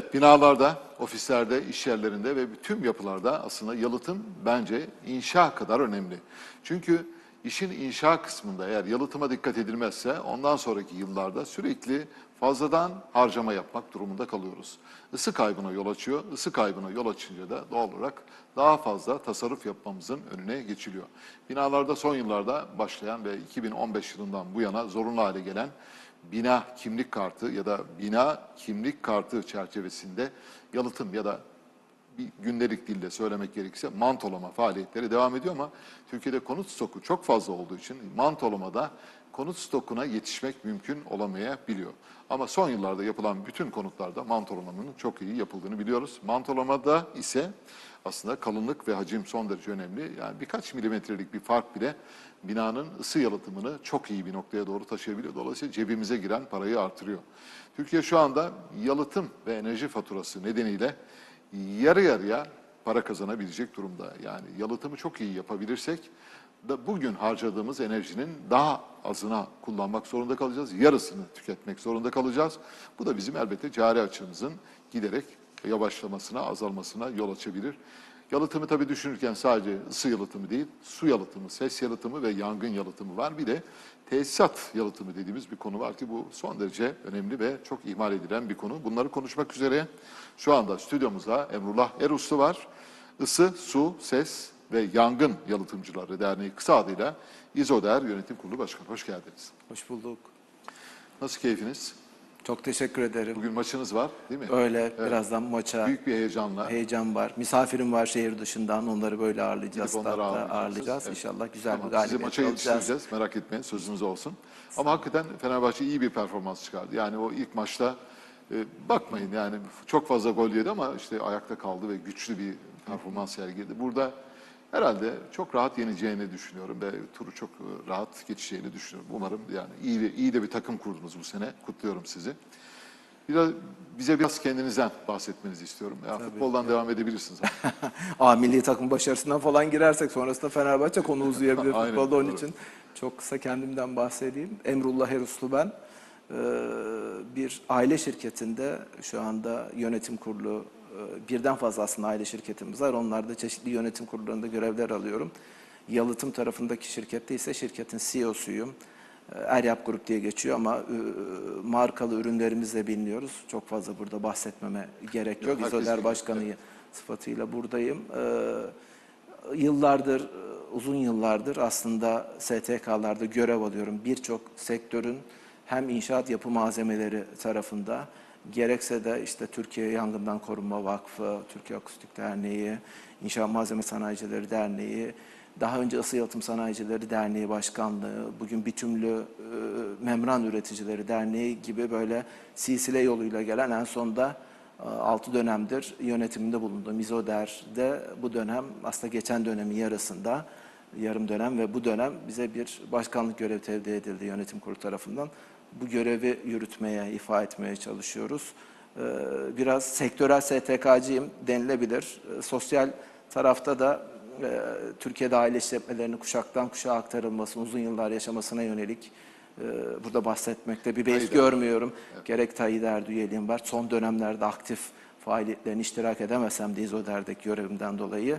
Evet, binalarda, ofislerde, iş yerlerinde ve tüm yapılarda aslında yalıtım bence inşa kadar önemli. Çünkü işin inşa kısmında eğer yalıtıma dikkat edilmezse ondan sonraki yıllarda sürekli fazladan harcama yapmak durumunda kalıyoruz. Isı kaybına yol açıyor. Isı kaybına yol açınca da doğal olarak daha fazla tasarruf yapmamızın önüne geçiliyor. Binalarda son yıllarda başlayan ve 2015 yılından bu yana zorunlu hale gelen bina kimlik kartı ya da bina kimlik kartı çerçevesinde yalıtım ya da bir gündelik dilde söylemek gerekirse mantolama faaliyetleri devam ediyor ama Türkiye'de konut stoku çok fazla olduğu için mantolamada konut stokuna yetişmek mümkün olamayabiliyor. Ama son yıllarda yapılan bütün konutlarda mantolamanın çok iyi yapıldığını biliyoruz. Mantolamada ise aslında kalınlık ve hacim son derece önemli. Yani birkaç milimetrelik bir fark bile binanın ısı yalıtımını çok iyi bir noktaya doğru taşıyabiliyor. Dolayısıyla cebimize giren parayı artırıyor. Türkiye şu anda yalıtım ve enerji faturası nedeniyle yarı yarıya para kazanabilecek durumda. Yani yalıtımı çok iyi yapabilirsek da bugün harcadığımız enerjinin daha azına kullanmak zorunda kalacağız. Yarısını tüketmek zorunda kalacağız. Bu da bizim elbette cari açığımızın giderek yavaşlamasına, azalmasına yol açabilir. Yalıtımı tabii düşünürken sadece ısı yalıtımı değil, su yalıtımı, ses yalıtımı ve yangın yalıtımı var. Bir de tesisat yalıtımı dediğimiz bir konu var ki bu son derece önemli ve çok ihmal edilen bir konu. Bunları konuşmak üzere şu anda stüdyomuzda Emrullah Eruslu var. Isı, su, ses ve Yangın Yalıtımcıları Derneği kısa adıyla İzoder Yönetim Kurulu Başkanı. Hoş geldiniz. Hoş bulduk. Nasıl keyfiniz? Çok teşekkür ederim. Bugün maçınız var değil mi? Öyle birazdan maça Büyük bir heyecanla. heyecan var. Misafirim var şehir dışından. Onları böyle ağırlayacağız. Gidip onları ağırlayacağız. ağırlayacağız. Evet. İnşallah güzel Tamam, bir sizi galibiyet maça alacağız. yetiştireceğiz. Merak etmeyin sözünüz olsun. Ama hakikaten Fenerbahçe iyi bir performans çıkardı. Yani o ilk maçta e, bakmayın yani çok fazla gol yedi ama işte ayakta kaldı ve güçlü bir performans sergiledi. Burada herhalde çok rahat yeneceğini düşünüyorum ve turu çok e, rahat geçeceğini düşünüyorum. Umarım yani iyi, iyi de bir takım kurdunuz bu sene. Kutluyorum sizi. Biraz, bize biraz kendinizden bahsetmenizi istiyorum. Ya, futboldan devam edebilirsiniz. A milli takım başarısından falan girersek sonrasında Fenerbahçe konu uzayabilir Aynen, futbolda. Onun doğru. için çok kısa kendimden bahsedeyim. Emrullah Eruslu ben. Ee, bir aile şirketinde şu anda yönetim kurulu birden fazla aslında aile şirketimiz var. Onlarda çeşitli yönetim kurullarında görevler alıyorum. Yalıtım tarafındaki şirkette ise şirketin CEO'suyum. E, Eryap Grup diye geçiyor ama e, markalı ürünlerimizle biliniyoruz. Çok fazla burada bahsetmeme gerek yok. biliyor. Başkanı sıfatıyla buradayım. Yıllardır, e, uzun yıllardır aslında STK'larda görev alıyorum. Birçok sektörün hem inşaat yapı malzemeleri tarafında gerekse de işte Türkiye Yangından Korunma Vakfı, Türkiye Akustik Derneği, İnşaat Malzeme Sanayicileri Derneği, daha önce Isı Yalıtım Sanayicileri Derneği Başkanlığı, bugün Bitümlü e, Membran Üreticileri Derneği gibi böyle silsile yoluyla gelen en sonda 6 dönemdir yönetiminde bulundum. İzoder'de bu dönem aslında geçen dönemin yarısında yarım dönem ve bu dönem bize bir başkanlık görevi tevdi edildi yönetim kurulu tarafından. Bu görevi yürütmeye, ifa etmeye çalışıyoruz. Ee, Biraz sektörel STK'cıyım denilebilir. Ee, Sosyal tarafta da e, Türkiye'de aile işletmelerinin kuşaktan kuşağa aktarılması, uzun yıllar yaşamasına yönelik e, burada bahsetmekte bir beis görmüyorum. Gerek Tayyip Erdoğan var. Son dönemlerde aktif faaliyetlerine iştirak edemesem de İzoder'deki görevimden dolayı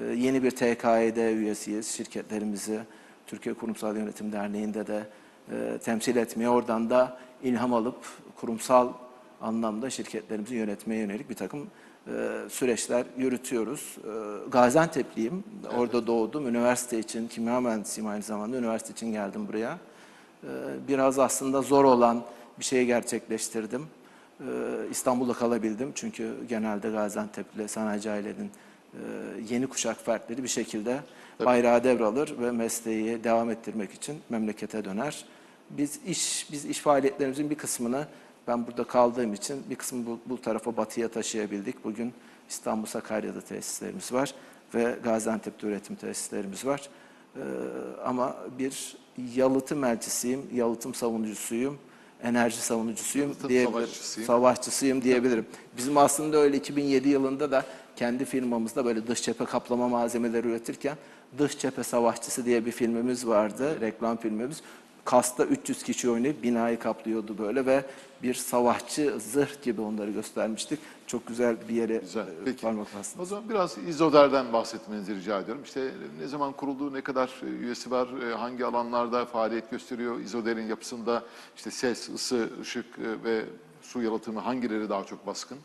e, yeni bir TKED üyesiyiz. Şirketlerimizi Türkiye Kurumsal Yönetim Derneği'nde de e, temsil etmeye, oradan da ilham alıp kurumsal anlamda şirketlerimizi yönetmeye yönelik bir takım e, süreçler yürütüyoruz. E, Gaziantep'liyim. Orada doğdum. Üniversite için, kimya mühendisiyim aynı zamanda. Üniversite için geldim buraya. Ee, biraz aslında zor olan bir şeyi gerçekleştirdim. Ee, İstanbul'da kalabildim çünkü genelde Gaziantep'li sanayici ailenin e, yeni kuşak fertleri bir şekilde bayrağı devralır ve mesleği devam ettirmek için memlekete döner. Biz iş biz iş faaliyetlerimizin bir kısmını ben burada kaldığım için bir kısmını bu, bu tarafa batıya taşıyabildik. Bugün İstanbul Sakarya'da tesislerimiz var ve Gaziantep'te üretim tesislerimiz var. Ee, ama bir yalıtım elçisiyim, yalıtım savunucusuyum, enerji savunucusuyum Yalıtım diyebilirim. savaşçısıyım. Savaşçısıyım diyebilirim. Bizim aslında öyle 2007 yılında da kendi firmamızda böyle dış cephe kaplama malzemeleri üretirken dış cephe savaşçısı diye bir filmimiz vardı, reklam filmimiz. kasta 300 kişi oynayıp binayı kaplıyordu böyle ve bir savaşçı zırh gibi onları göstermiştik. Çok güzel bir yere Güzel. e, Peki. parmak bastınız. O zaman biraz İzoder'den bahsetmenizi rica ediyorum. İşte ne zaman kurulduğu, ne kadar e, üyesi var, e, hangi alanlarda faaliyet gösteriyor, İzoder'in yapısında işte ses, ısı, ışık e, ve su yalıtımı hangileri daha çok baskın?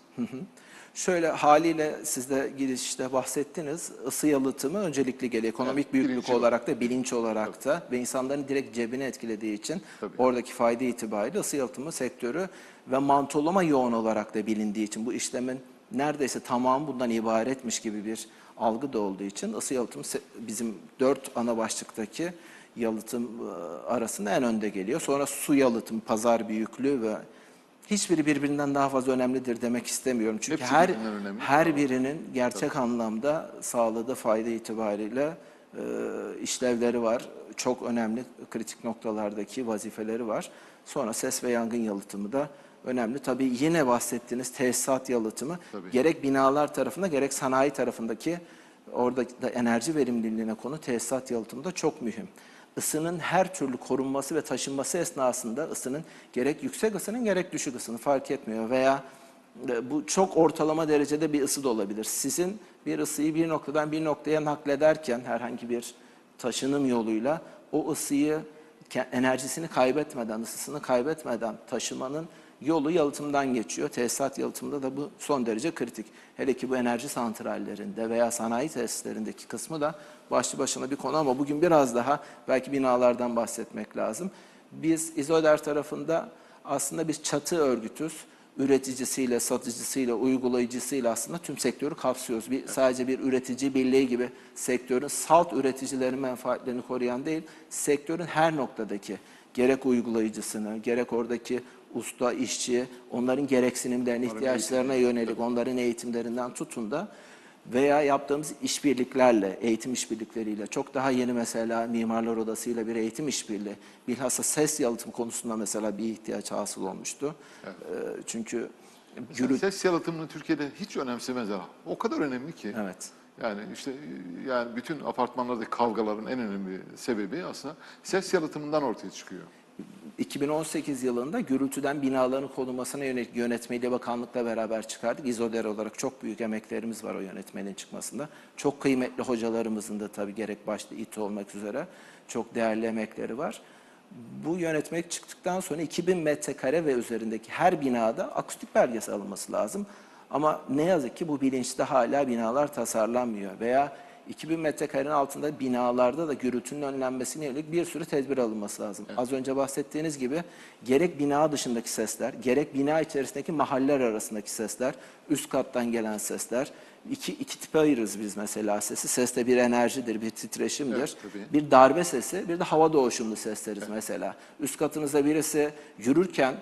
Şöyle haliyle siz de girişte bahsettiniz. Isı yalıtımı öncelikli geliyor. Ekonomik Evet, büyüklük bilinç olarak da bilinç olarak da ve insanların direkt cebine etkilediği için Tabii. oradaki fayda itibariyle ısı yalıtımı sektörü ve mantolama yoğun olarak da bilindiği için bu işlemin neredeyse tamamı bundan ibaretmiş gibi bir algı da olduğu için ısı yalıtımı bizim dört ana başlıktaki yalıtım e, arasında en önde geliyor. Sonra su yalıtım, pazar büyüklüğü ve hiçbiri birbirinden daha fazla önemlidir demek istemiyorum. Çünkü Hepsi her önemli. her birinin gerçek anlamda sağladığı fayda itibariyle e, işlevleri var. Çok önemli kritik noktalardaki vazifeleri var. Sonra ses ve yangın yalıtımı da önemli. Tabii yine bahsettiğiniz tesisat yalıtımı Tabii. gerek binalar tarafında gerek sanayi tarafındaki orada da enerji verimliliğine konu tesisat yalıtımı da çok mühim. Isının her türlü korunması ve taşınması esnasında ısının gerek yüksek ısının gerek düşük ısının fark etmiyor veya e, bu çok ortalama derecede bir ısı da olabilir. Sizin bir ısıyı bir noktadan bir noktaya naklederken herhangi bir taşınım yoluyla o ısıyı enerjisini kaybetmeden, ısısını kaybetmeden taşımanın yolu yalıtımdan geçiyor. Tesisat yalıtımında da bu son derece kritik. Hele ki bu enerji santrallerinde veya sanayi tesislerindeki kısmı da başlı başına bir konu ama bugün biraz daha belki binalardan bahsetmek lazım. Biz İzoder tarafında aslında biz çatı örgütüz üreticisiyle, satıcısıyla, uygulayıcısıyla aslında tüm sektörü kapsıyoruz. Bir, Sadece bir üretici birliği gibi sektörün salt üreticilerin menfaatlerini koruyan değil, sektörün her noktadaki gerek uygulayıcısını, gerek oradaki usta, işçi, onların gereksinimlerine, ihtiyaçlarına yönelik, onların eğitimlerinden tutun da veya yaptığımız işbirliklerle, eğitim işbirlikleriyle çok daha yeni mesela Mimarlar Odası ile bir eğitim işbirliği. Bilhassa ses yalıtım konusunda mesela bir ihtiyaç hasıl olmuştu. Ee, Çünkü Mesela gürültü ses yalıtımını Türkiye'de hiç önemsemezler. O kadar önemli ki. Evet. Yani işte yani bütün apartmanlardaki kavgaların en önemli sebebi aslında ses yalıtımından ortaya çıkıyor. 2018 yılında gürültüden binaların korunmasına yönelik yönetmeliği bakanlıkla beraber çıkardık. İzoder olarak çok büyük emeklerimiz var o yönetmenin çıkmasında. Çok kıymetli hocalarımızın da tabii gerek başta İTÜ olmak üzere çok değerli emekleri var. Bu yönetmelik çıktıktan sonra 2000 metrekare ve üzerindeki her binada akustik belgesi alınması lazım. Ama ne yazık ki bu bilinçte hala binalar tasarlanmıyor veya 2000 metrekarenin altında binalarda da gürültünün önlenmesine yönelik bir sürü tedbir alınması lazım. Az önce bahsettiğiniz gibi gerek bina dışındaki sesler, gerek bina içerisindeki mahaller arasındaki sesler, üst kattan gelen sesler, iki, iki tipe ayırırız biz mesela sesi. Ses de bir enerjidir, bir titreşimdir. Evet, tabii. bir darbe sesi, bir de hava doğuşumlu ses deriz mesela. Üst katınızda birisi yürürken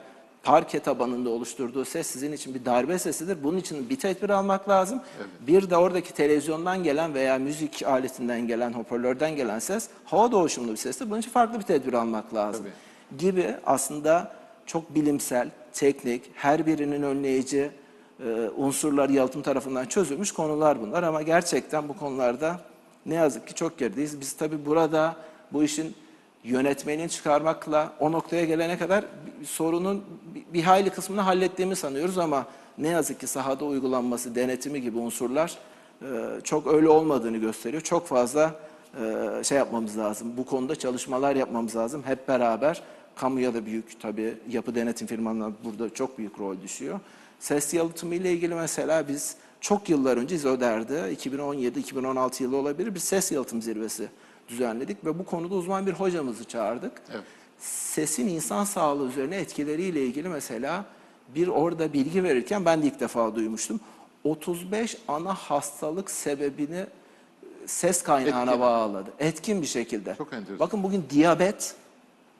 parke tabanında oluşturduğu ses sizin için bir darbe sesidir. Bunun için bir tedbir almak lazım. Bir de oradaki televizyondan gelen veya müzik aletinden gelen, hoparlörden gelen ses hava doğuşumlu bir sestir. Bunun için farklı bir tedbir almak lazım. Gibi aslında çok bilimsel, teknik, her birinin önleyici e, unsurlar yalıtım tarafından çözülmüş konular bunlar. Ama gerçekten bu konularda ne yazık ki çok gerideyiz. Biz tabii burada bu işin yönetmenin çıkarmakla o noktaya gelene kadar sorunun bir- hayli kısmını hallettiğimi sanıyoruz ama ne yazık ki sahada uygulanması, denetimi gibi unsurlar e, çok öyle olmadığını gösteriyor. Çok fazla e, şey yapmamız lazım. Bu konuda çalışmalar yapmamız lazım. Hep beraber kamuya da büyük tabii yapı denetim firmalarına burada çok büyük rol düşüyor. Ses yalıtımı ile ilgili mesela biz çok yıllar önce İZODER'de 2017-2016 yılı olabilir bir ses yalıtım zirvesi düzenledik ve bu konuda uzman bir hocamızı çağırdık. Evet. Sesin insan sağlığı üzerine etkileriyle ilgili mesela bir orada bilgi verirken ben de ilk defa duymuştum. 35 ana hastalık sebebini ses kaynağına Etkin. bağladı. Etkin bir şekilde. Çok enteresan. Bakın bugün diyabet,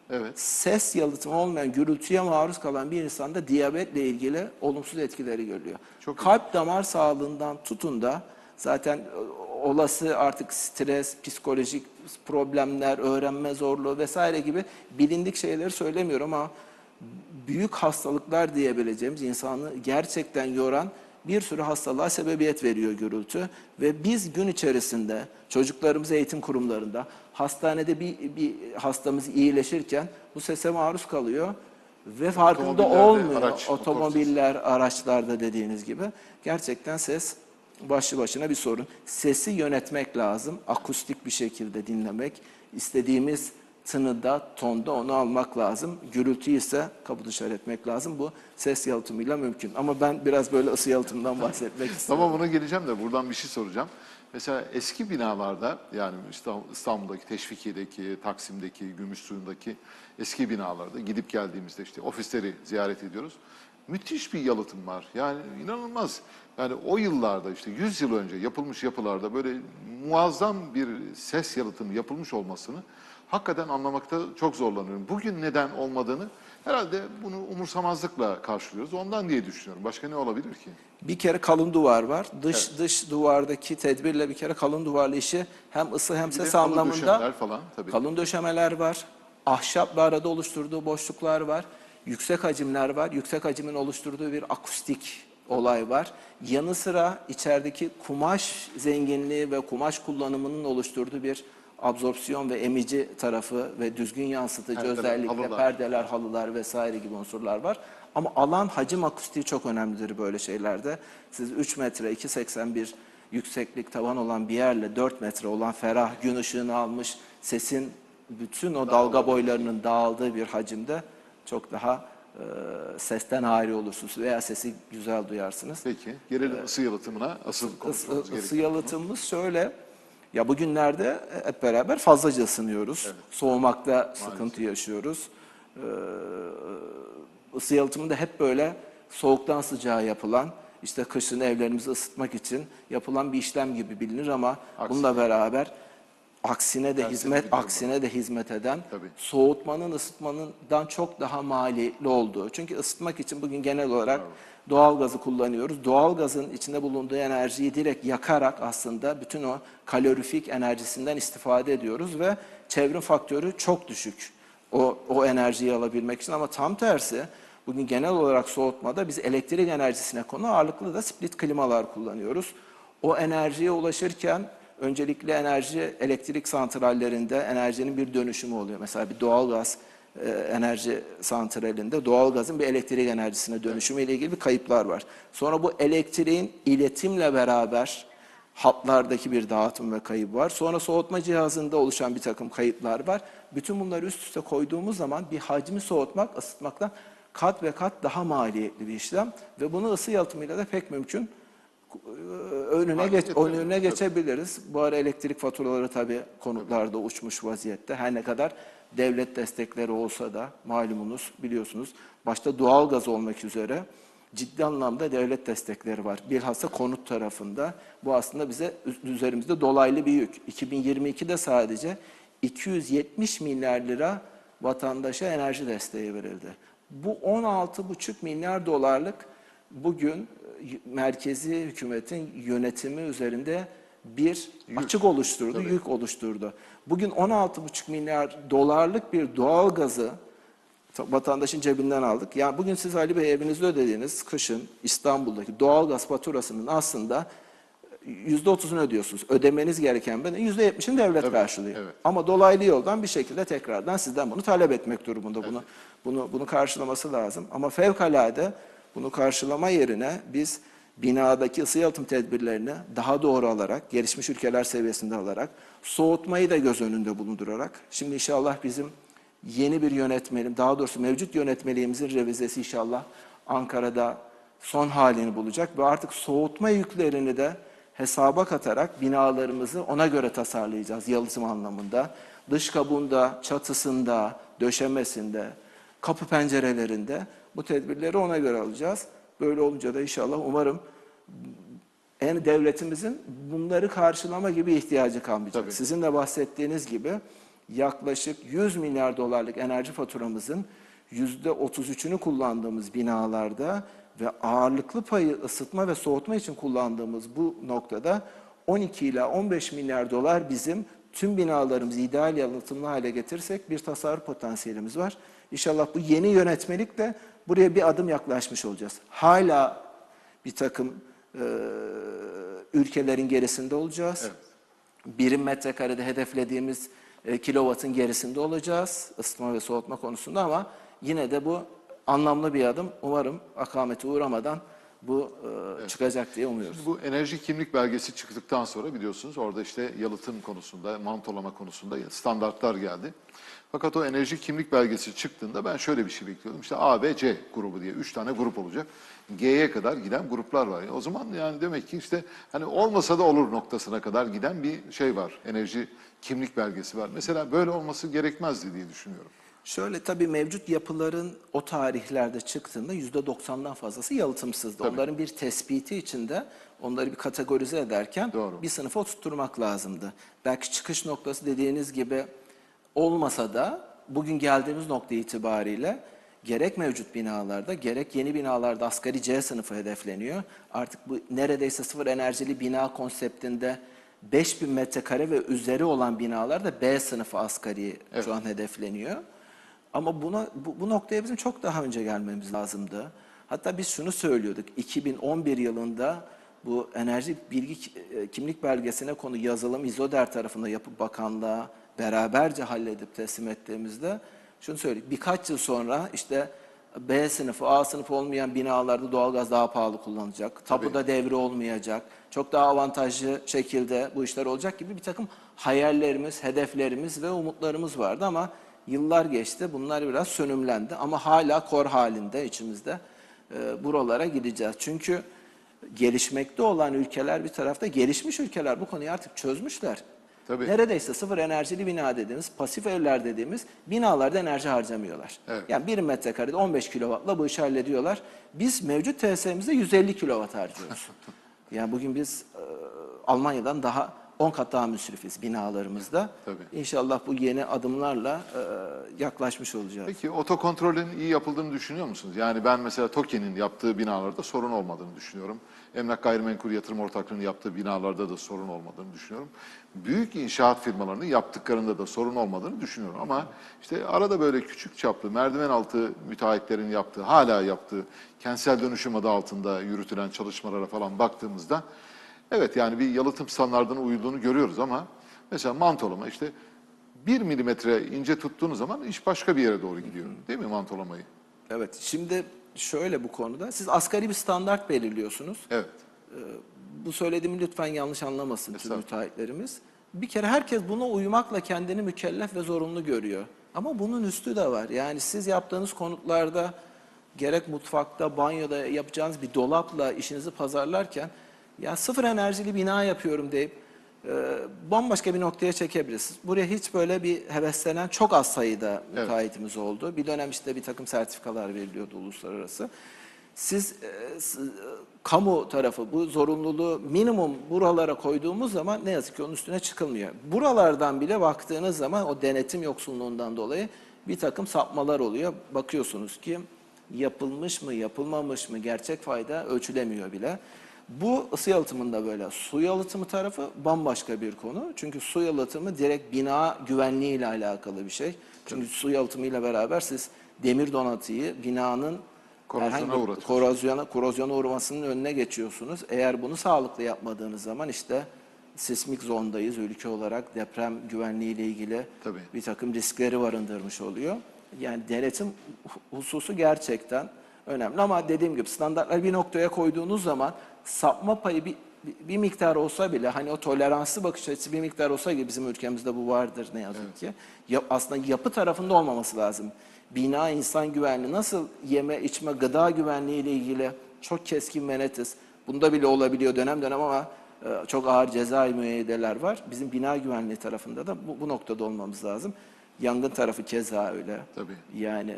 Evet. ses yalıtımı olmayan gürültüye maruz kalan bir insanda diyabetle ilgili olumsuz etkileri görülüyor. Çok iyi. Kalp damar sağlığından tutun da zaten e, olası artık stres, psikolojik problemler, öğrenme zorluğu vesaire gibi bilindik şeyleri söylemiyorum ama büyük hastalıklar diyebileceğimiz insanı gerçekten yoran bir sürü hastalığa sebebiyet veriyor gürültü. Ve biz gün içerisinde çocuklarımız eğitim kurumlarında hastanede bir, bir hastamız iyileşirken bu sese maruz kalıyor ve farkında olmuyor. araç, Otomobiller, araçlarda dediğiniz gibi. Gerçekten ses başlı başına bir sorun. Sesi yönetmek lazım. Akustik bir şekilde dinlemek. istediğimiz tınıda, tonda onu almak lazım. Gürültüyü ise kapı dışarı etmek lazım. Bu ses yalıtımıyla mümkün. Ama ben biraz böyle ısı yalıtımından bahsetmek istiyorum. Tamam ona geleceğim de buradan bir şey soracağım. Mesela eski binalarda yani İstanbul- İstanbul'daki, Teşvikiye'deki, Taksim'deki, Gümüşsuyu'ndaki eski binalarda gidip geldiğimizde işte ofisleri ziyaret ediyoruz. Müthiş bir yalıtım var. Yani inanılmaz. Yani o yıllarda işte 100 yıl önce yapılmış yapılarda böyle muazzam bir ses yalıtımı yapılmış olmasını hakikaten anlamakta çok zorlanıyorum. Bugün neden olmadığını herhalde bunu umursamazlıkla karşılıyoruz. Ondan diye düşünüyorum. Başka ne olabilir ki? Bir kere kalın duvar var. Dış dış duvardaki tedbirle bir kere kalın duvarlı işi hem ısı hem Bir ses halı anlamında döşemeler falan tabii. kalın döşemeler var. Ahşapla arada oluşturduğu boşluklar var. Yüksek hacimler var. Yüksek hacimin oluşturduğu bir akustik olay var. Yanı sıra içerideki kumaş zenginliği ve kumaş kullanımının oluşturduğu bir absorpsiyon ve emici tarafı ve düzgün yansıtıcı Perdeler, özellikle halılar. perdeler, halılar vesaire gibi unsurlar var. Ama alan hacim akustiği çok önemlidir böyle şeylerde. Siz 3 metre 2.81 yükseklik tavan olan bir yerle 4 metre olan ferah gün ışığını almış sesin bütün o dalga boylarının dağıldığı bir hacimde çok daha e, sesten hari olursunuz veya sesi güzel duyarsınız. Peki gelelim ısı yalıtımına asıl Isı, konuşmamız gerekiyor. yalıtımımız şöyle. Ya bugünlerde hep beraber fazlaca ısınıyoruz. Soğumakta sıkıntı yaşıyoruz. Ee, ısı yalıtımında hep böyle soğuktan sıcağa yapılan, işte kışın evlerimizi ısıtmak için yapılan bir işlem gibi bilinir ama bununla beraber aksine de Tersine hizmet aksine de hizmet eden Tabii. soğutmanın ısıtmanından çok daha maliyetli olduğu. Çünkü ısıtmak için bugün genel olarak doğal gazı kullanıyoruz. Doğal gazın içinde bulunduğu enerjiyi direkt yakarak aslında bütün o kalorifik enerjisinden istifade ediyoruz ve çevrim faktörü çok düşük. O, o enerjiyi alabilmek için ama tam tersi bugün genel olarak soğutmada biz elektrik enerjisine konu ağırlıklı da split klimalar kullanıyoruz. O enerjiye ulaşırken öncelikle enerji elektrik santrallerinde enerjinin bir dönüşümü oluyor. Mesela bir doğalgaz e, enerji santralinde doğalgazın bir elektrik enerjisine dönüşümü ile ilgili bir kayıplar var. Sonra bu elektriğin iletimle beraber hatlardaki bir dağıtım ve kayıp var. Sonra soğutma cihazında oluşan bir takım kayıplar var. Bütün bunları üst üste koyduğumuz zaman bir hacmi soğutmak ısıtmaktan kat ve kat daha maliyetli bir işlem ve bunu ısı yalıtımıyla da pek mümkün önüne geç, önüne geçebiliriz. Bu ara elektrik faturaları tabii konutlarda uçmuş vaziyette. Her ne kadar devlet destekleri olsa da malumunuz biliyorsunuz başta doğalgaz olmak üzere ciddi anlamda devlet destekleri var. Bilhassa konut tarafında bu aslında bize üzerimizde dolaylı bir yük. 2022'de sadece 270 milyar lira vatandaşa enerji desteği verildi. Bu 16,5 milyar dolarlık bugün e, merkezi hükümetin yönetimi üzerinde bir açık oluşturdu, yük oluşturdu. Bugün 16,5 milyar dolarlık bir doğal gazı vatandaşın cebinden aldık. Yani bugün siz Ali Bey evinizde ödediğiniz kışın İstanbul'daki doğal gaz faturasının aslında %30'unu ödüyorsunuz. Ödemeniz gereken benim %70'ini devlet karşılıyor. evet. Ama dolaylı yoldan bir şekilde tekrardan sizden bunu talep etmek durumunda bunu bunu bunu karşılaması lazım. Ama fevkalade bunu karşılama yerine biz binadaki ısı yalıtım tedbirlerini daha doğru alarak, gelişmiş ülkeler seviyesinde alarak, soğutmayı da göz önünde bulundurarak, şimdi inşallah bizim yeni bir yönetmelim, daha doğrusu mevcut yönetmeliğimizin revizesi inşallah Ankara'da son halini bulacak ve artık soğutma yüklerini de hesaba katarak binalarımızı ona göre tasarlayacağız yalıtım anlamında. Dış kabuğunda, çatısında, döşemesinde, kapı pencerelerinde bu tedbirleri ona göre alacağız. Böyle olunca da inşallah umarım en devletimizin bunları karşılama gibi ihtiyacı kalmayacak. Tabii. Sizin de bahsettiğiniz gibi yaklaşık 100 milyar dolarlık enerji faturamızın %33'ünü kullandığımız binalarda ve ağırlıklı payı ısıtma ve soğutma için kullandığımız bu noktada 12 ila 15 milyar dolar bizim tüm binalarımızı ideal yalıtımlı hale getirsek bir tasarruf potansiyelimiz var. İnşallah bu yeni yönetmelikle buraya bir adım yaklaşmış olacağız. Hala bir takım e, ülkelerin gerisinde olacağız. Birim metrekarede hedeflediğimiz e, kilovatın gerisinde olacağız ısıtma ve soğutma konusunda ama yine de bu anlamlı bir adım. Umarım akamete uğramadan bu e, çıkacak diye umuyoruz. Bu enerji kimlik belgesi çıktıktan sonra biliyorsunuz orada işte yalıtım konusunda, mantolama konusunda standartlar geldi. Fakat o enerji kimlik belgesi çıktığında ben şöyle bir şey bekliyordum. İşte A, B, C grubu diye üç tane grup olacak. G'ye kadar giden gruplar var. O zaman yani demek ki işte hani olmasa da olur noktasına kadar giden bir şey var. Enerji kimlik belgesi var. Mesela böyle olması gerekmezdi diye düşünüyorum. Şöyle tabii mevcut yapıların o tarihlerde çıktığında yüzde doksandan fazlası yalıtımsızdı. Onların bir tespiti içinde onları bir kategorize ederken Doğru. bir sınıfa oturtturmak lazımdı. Belki çıkış noktası dediğiniz gibi olmasa da bugün geldiğimiz nokta itibariyle gerek mevcut binalarda gerek yeni binalarda asgari C sınıfı hedefleniyor. Artık bu neredeyse sıfır enerjili bina konseptinde 5000 metrekare ve üzeri olan binalarda B sınıfı asgari şu an hedefleniyor. Ama buna bu, bu noktaya bizim çok daha önce gelmemiz lazımdı. Hatta biz şunu söylüyorduk. 2011 yılında bu enerji bilgi e, kimlik belgesine konu yazılım İzoder tarafında yapıp bakanlığa beraberce halledip teslim ettiğimizde şunu söyleyeyim. Birkaç yıl sonra işte B sınıfı, A sınıfı olmayan binalarda doğalgaz daha pahalı kullanılacak. Tapuda devri olmayacak. Çok daha avantajlı şekilde bu işler olacak gibi bir takım hayallerimiz, hedeflerimiz ve umutlarımız vardı ama yıllar geçti. Bunlar biraz sönümlendi ama hala kor halinde içimizde e, buralara gideceğiz. Çünkü gelişmekte olan ülkeler bir tarafta gelişmiş ülkeler bu konuyu artık çözmüşler. Tabii. Neredeyse sıfır enerjili bina dediğimiz, pasif evler dediğimiz binalarda enerji harcamıyorlar. Evet. Yani 1 metrekarede 15 kilovatla bu işi hallediyorlar. Biz mevcut TSM'imizde 150 kilovat harcıyoruz. yani bugün biz e, Almanya'dan daha 10 kat daha müsrifiz binalarımızda. Tabii. İnşallah bu yeni adımlarla e, yaklaşmış olacağız. Peki otokontrolün iyi yapıldığını düşünüyor musunuz? Yani ben mesela TOKİ'nin yaptığı binalarda sorun olmadığını düşünüyorum. Emlak Gayrimenkul Yatırım Ortaklığı'nın yaptığı binalarda da sorun olmadığını düşünüyorum. Büyük inşaat firmalarının yaptıklarında da sorun olmadığını düşünüyorum. Ama işte arada böyle küçük çaplı merdiven altı müteahhitlerin yaptığı, hala yaptığı kentsel dönüşüm adı altında yürütülen çalışmalara falan baktığımızda evet yani bir yalıtım standartına uyulduğunu görüyoruz ama mesela mantolama işte bir milimetre ince tuttuğunuz zaman iş başka bir yere doğru gidiyor. Değil mi mantolamayı? Evet. Şimdi şöyle bu konuda siz asgari bir standart belirliyorsunuz. Evet. Bu söylediğimi lütfen yanlış anlamasın tüm müteahhitlerimiz. Bir kere herkes buna uymakla kendini mükellef ve zorunlu görüyor. Ama bunun üstü de var. Yani siz yaptığınız konutlarda gerek mutfakta, banyoda yapacağınız bir dolapla işinizi pazarlarken ya sıfır enerjili bina yapıyorum deyip e, bambaşka bir noktaya çekebilirsiniz. Buraya hiç böyle bir heveslenen çok az sayıda müteahhitimiz oldu. Bir dönem işte bir takım sertifikalar veriliyordu uluslararası. Siz e, kamu tarafı bu zorunluluğu minimum buralara koyduğumuz zaman ne yazık ki onun üstüne çıkılmıyor. Buralardan bile baktığınız zaman o denetim yoksunluğundan dolayı bir takım sapmalar oluyor. Bakıyorsunuz ki yapılmış mı yapılmamış mı gerçek fayda ölçülemiyor bile. Bu ısı yalıtımında böyle. Su yalıtımı tarafı bambaşka bir konu. Çünkü su yalıtımı direkt bina güvenliği ile alakalı bir şey. Çünkü su yalıtımıyla beraber siz demir donatıyı binanın Korozyona uğratıyorsunuz. korozyona, korozyona uğramasının önüne geçiyorsunuz. Eğer bunu sağlıklı yapmadığınız zaman işte sismik zondayız ülke olarak deprem güvenliği ile ilgili Tabii. bir takım riskleri barındırmış oluyor. Yani denetim hususu gerçekten önemli ama dediğim gibi standartları bir noktaya koyduğunuz zaman sapma payı bir, bir, miktar olsa bile hani o toleranslı bakış açısı bir miktar olsa ki bizim ülkemizde bu vardır ne yazık ki. Ya, aslında yapı tarafında olmaması lazım. Bina insan güvenliği nasıl yeme içme gıda güvenliği ile ilgili çok keskin ve netiz. Bunda bile olabiliyor dönem dönem ama e, çok ağır cezai müeyyideler var. Bizim bina güvenliği tarafında da bu, bu noktada olmamız lazım. Yangın tarafı keza öyle. Tabii. Yani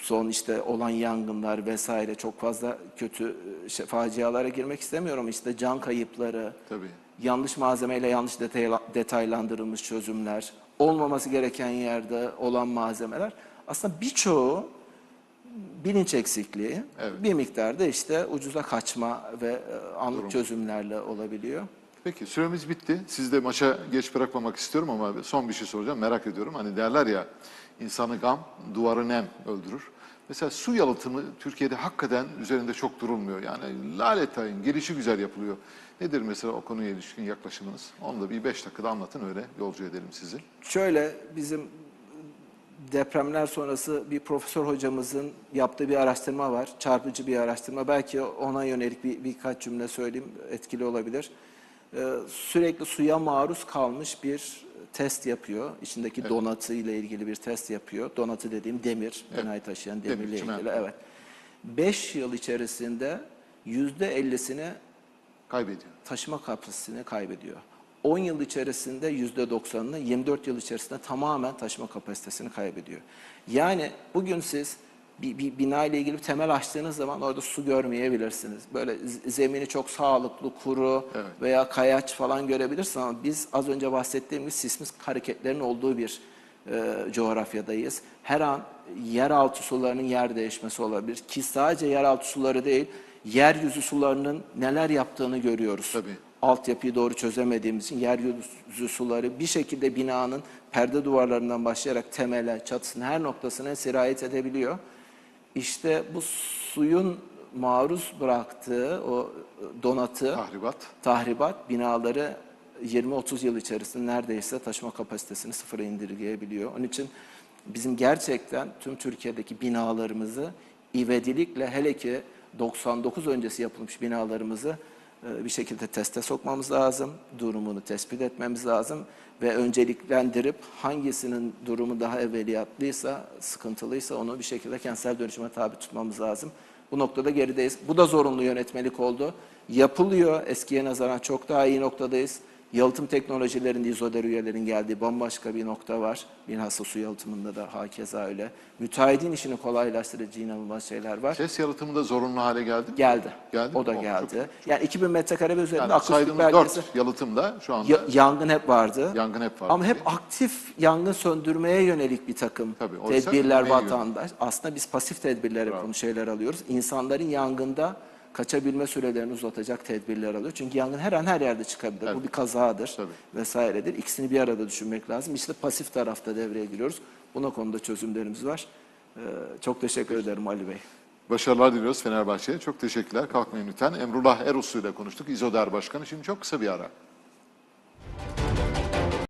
son işte olan yangınlar vesaire çok fazla kötü e, şey, facialara girmek istemiyorum. İşte can kayıpları, Tabii. yanlış malzemeyle yanlış detayla- detaylandırılmış çözümler, olmaması gereken yerde olan malzemeler. Aslında birçoğu bilinç eksikliği, Evet. bir miktarda işte ucuza kaçma ve e, anlık çözümlerle olabiliyor. Peki süremiz bitti. Siz de maça geç bırakmamak istiyorum ama son bir şey soracağım. Merak ediyorum. Hani derler ya insanı gam, duvarı nem öldürür. Mesela su yalıtımı Türkiye'de hakikaten üzerinde çok durulmuyor. Yani laletayın gelişi güzel yapılıyor. Nedir mesela o konuya ilişkin yaklaşımınız? Onu da bir beş dakikada anlatın öyle yolcu edelim sizi. Şöyle bizim depremler sonrası bir profesör hocamızın yaptığı bir araştırma var. Çarpıcı bir araştırma. Belki ona yönelik bir, birkaç cümle söyleyeyim etkili olabilir. Ee, sürekli suya maruz kalmış bir test yapıyor. İçindeki donatı ile ilgili bir test yapıyor. Donatı dediğim demir, binayı taşıyan Demir, demirle çimento. ilgili. Evet. 5 yıl içerisinde %50'sini Kaybediyor. taşıma kapasitesini kaybediyor. 10 yıl içerisinde %90'ını, 24 yıl içerisinde tamamen taşıma kapasitesini kaybediyor. Yani bugün siz bir, bir bina ile ilgili bir temel açtığınız zaman orada su görmeyebilirsiniz. Böyle zemini çok sağlıklı, kuru Evet. veya kayaç falan görebilirsiniz ama biz az önce bahsettiğim gibi sismik hareketlerin olduğu bir e, coğrafyadayız. Her an yeraltı sularının yer değişmesi olabilir ki sadece yeraltı suları değil, yeryüzü sularının neler yaptığını görüyoruz Tabii. altyapıyı doğru çözemediğimiz için yeryüzü suları bir şekilde binanın perde duvarlarından başlayarak temele, çatısına her noktasına sirayet edebiliyor. İşte bu suyun maruz bıraktığı o donatı, Tahribat. tahribat binaları 20-30 yıl içerisinde neredeyse taşıma kapasitesini sıfıra indirgeyebiliyor. Onun için bizim gerçekten tüm Türkiye'deki binalarımızı ivedilikle hele ki 99 öncesi yapılmış binalarımızı e, bir şekilde teste sokmamız lazım. Durumunu tespit etmemiz lazım ve önceliklendirip hangisinin durumu daha evveliyatlıysa, sıkıntılıysa onu bir şekilde kentsel dönüşüme tabi tutmamız lazım. Bu noktada gerideyiz. Bu da zorunlu yönetmelik oldu. Yapılıyor. Eskiye nazaran çok daha iyi noktadayız. Yalıtım teknolojilerinde izoder üyelerin geldiği bambaşka bir nokta var. Bilhassa su yalıtımında da hakeza öyle. Müteahhidin işini kolaylaştırıcı inanılmaz şeyler var. Ses yalıtımı da zorunlu hale geldi mi? Geldi. Geldi O da mi? Oh, geldi. çok- yani 2000 metrekare ve üzerinde Yani akustik belgesi. dört yalıtımda şu anda Ya- yangın hep vardı. yangın hep vardı. Ama hep aktif yangın söndürmeye yönelik bir takım Tabii, tedbirler vatandaş. Aslında biz pasif tedbirlere konu şeyler alıyoruz. İnsanların yangında kaçabilme sürelerini uzatacak tedbirler alıyor. Çünkü yangın her an her yerde çıkabilir. Bu Tabii. bir kazadır Tabii. vesairedir. İkisini bir arada düşünmek lazım. İşte pasif tarafta devreye giriyoruz. Buna konuda çözümlerimiz var. Ee, çok teşekkür ederim Ali Bey. Başarılar diliyoruz Fenerbahçe'ye. Çok teşekkürler. Kalkmayın lütfen. Emrullah Eruslu ile konuştuk. İzoder Başkanı. Şimdi çok kısa bir ara.